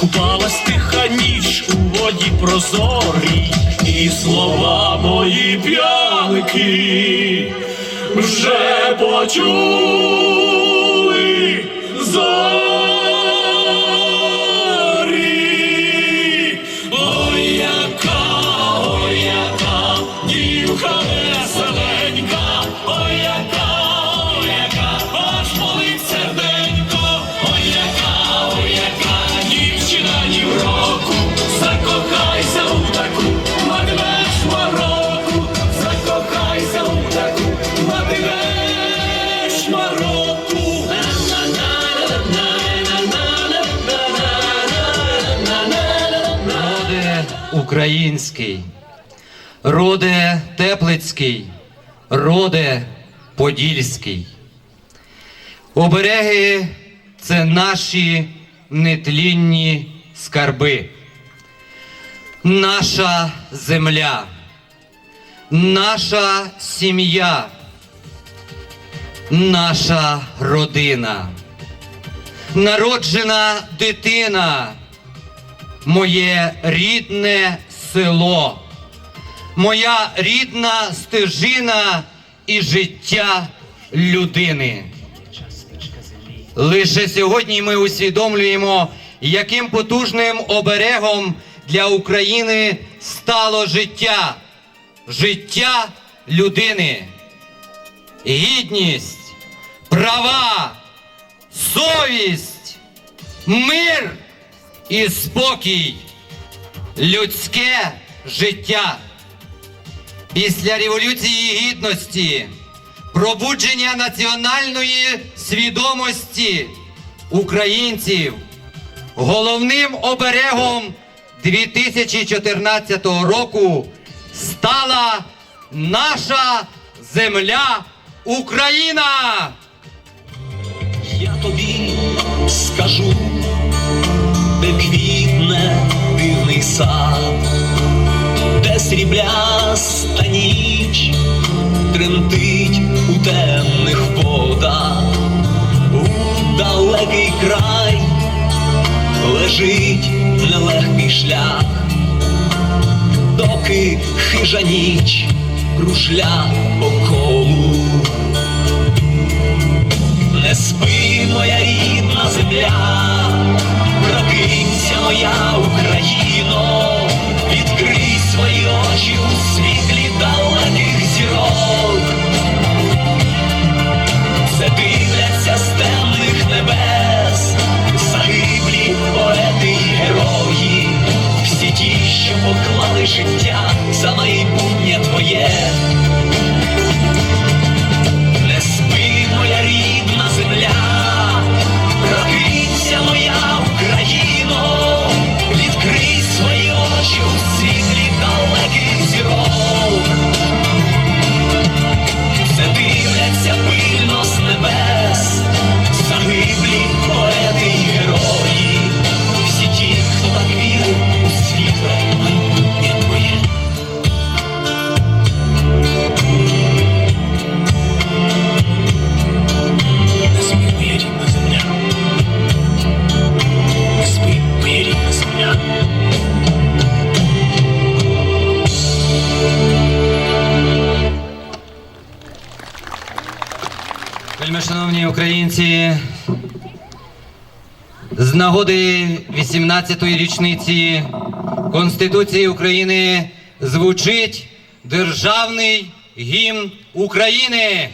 Купалась тиха ніч у воді прозорій, і слова мої п'янки вже почули український, роде теплицький, роде подільський. Обереги це наші нетлінні скарби. Наша земля, наша сім'я, наша родина, народжена дитина моє рідне село, моя рідна стежина і життя людини. Лише сьогодні ми усвідомлюємо, яким потужним оберегом для України стало життя, життя людини, гідність, права, совість, мир і спокій, людське життя. Після Революції Гідності, пробудження національної свідомості українців, головним оберегом 2014 року стала наша земля Україна. Я тобі квітне дивний сад, де срібляста ніч тремтить у темних водах, у далекий край лежить нелегкий шлях, доки хижа ніч кружля по колу. Не спи, моя рідна земля, моя Україно, українці, з нагоди 18-ї річниці Конституції України звучить державний гімн України.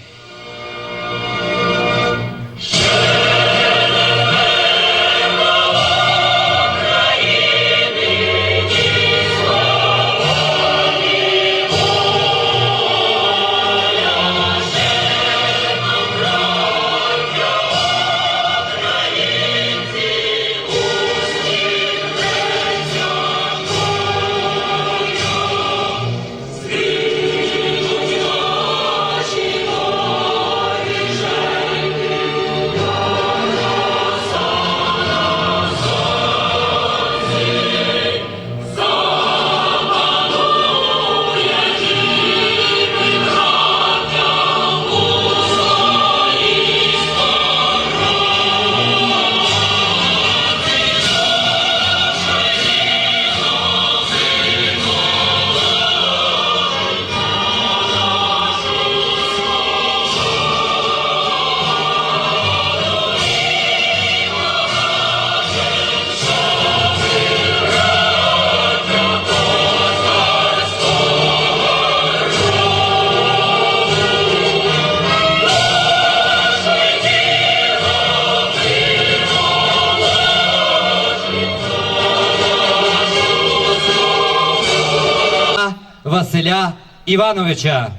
Василя Івановича.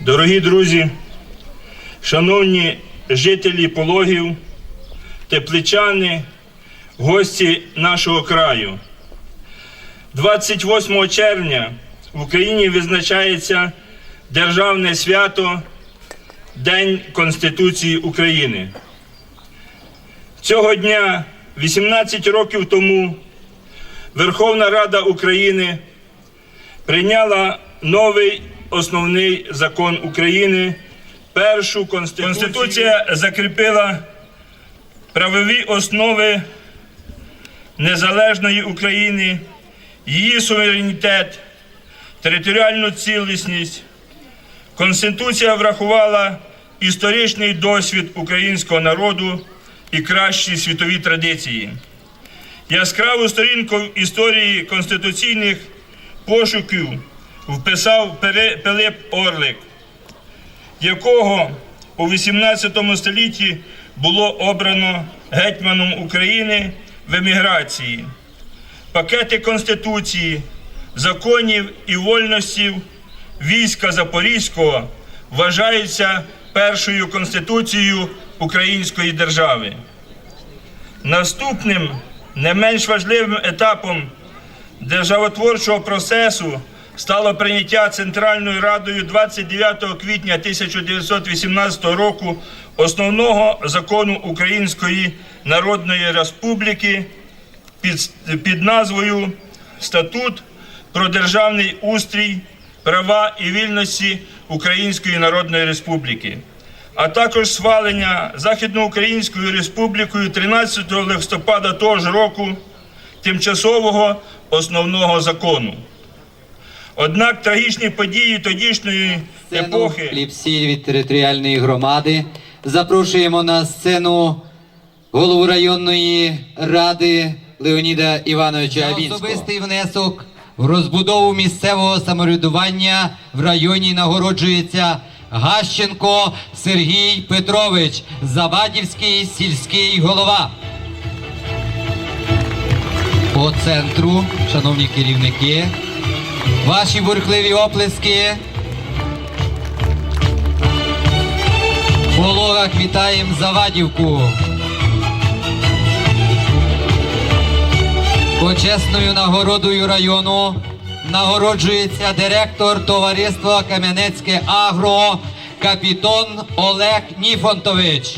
Дорогі друзі, шановні жителі Пологів, тепличани, гості нашого краю. 28 червня в Україні визначається Державне свято День Конституції України. Цього дня, 18 років тому, Верховна Рада України прийняла новий основний закон України, першу конституцію. Конституція закріпила правові основи незалежної України, її суверенітет, територіальну цілісність. Конституція врахувала історичний досвід українського народу і кращі світові традиції. Яскраву сторінку історії конституційних пошуків вписав Пилип Орлик, якого у XVIII столітті було обрано гетьманом України в еміграції. Пакети Конституції, законів і вольностів війська Запорізького вважаються першою конституцією Української держави. Наступним не менш важливим етапом державотворчого процесу стало прийняття Центральною Радою 29 квітня 1918 року основного закону Української Народної Республіки під, під назвою Статут про державний устрій, права і вільності Української Народної Республіки, а також схвалення Західноукраїнською Республікою 13 листопада того ж року тимчасового основного закону. Однак трагічні події тодішньої Сцену епохи хліб-сіль від територіальної громади. Запрошуємо на сцену голову районної ради Леоніда Івановича Авінського. Особистий внесок в розбудову місцевого самоврядування в районі нагороджується Гащенко Сергій Петрович, Завадівський сільський голова. По центру, шановні керівники, ваші бурхливі оплески. В Пологах вітаємо Завадівку. Почесною нагородою району нагороджується директор товариства Кам'янецьке Агро капітон Олег Ніфонтович.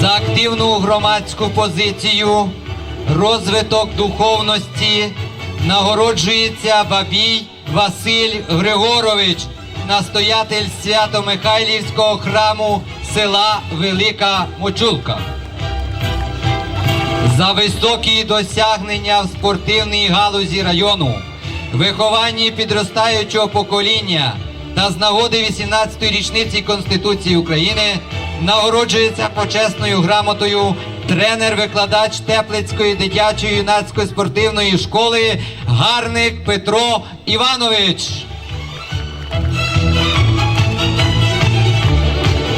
За активну громадську позицію, розвиток духовності нагороджується Бабій Василь Григорович, настоятель Свято-Михайлівського храму села Велика Мочулка. За високі досягнення в спортивній галузі району, вихованні підростаючого покоління та з нагоди 18-ї річниці Конституції України нагороджується почесною грамотою тренер-викладач Теплицької дитячої юнацької спортивної школи Гарник Петро Іванович.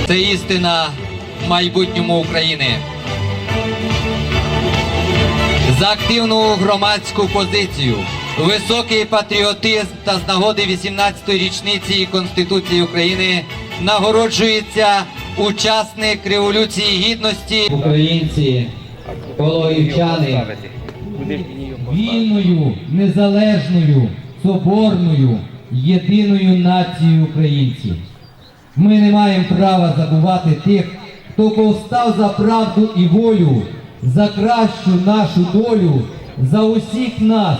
Це істина в майбутньому України. За активну громадську позицію, високий патріотизм та з нагоди 18-ї річниці Конституції України нагороджується учасник Революції Гідності. Українці, пологівчани, вільною, незалежною, соборною, єдиною нацією українців. Ми не маємо права забувати тих, хто повстав за правду і волю, за кращу нашу долю, за усіх нас.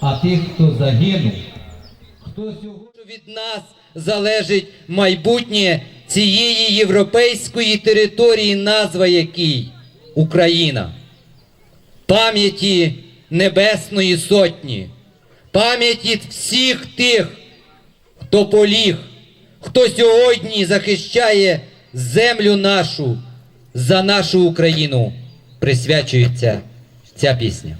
А тих, хто загинув, хто сьогодні від нас залежить майбутнє цієї європейської території, назва якій Україна. Пам'яті Небесної Сотні, пам'яті всіх тих, хто поліг, хто сьогодні захищає землю нашу за нашу Україну, присвячується ця пісня.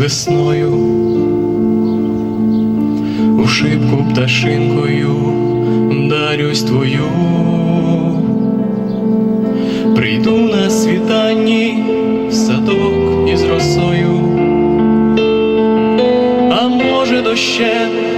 весною, у шибку пташинкою дарюсь твою, прийду на світанні в садок із росою, а може, дощем.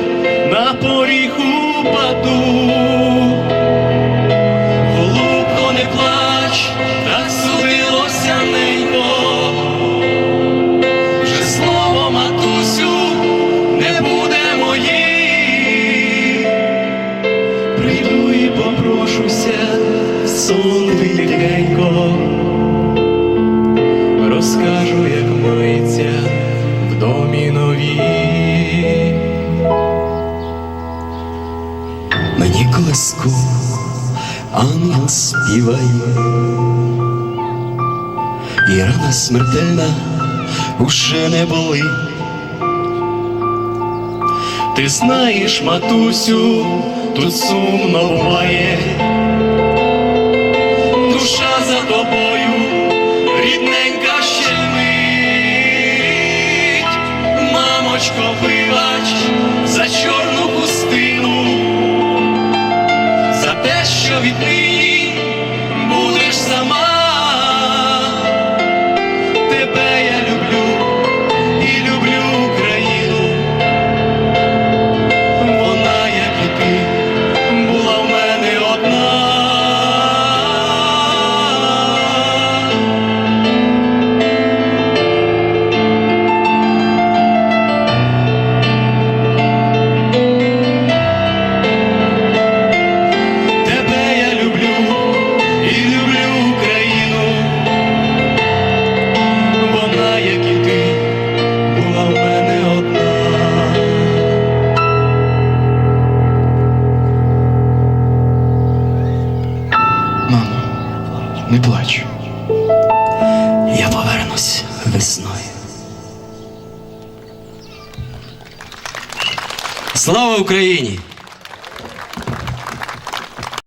смертельна уже не були Ти знаєш, матусю, тут сумно буває. Україні!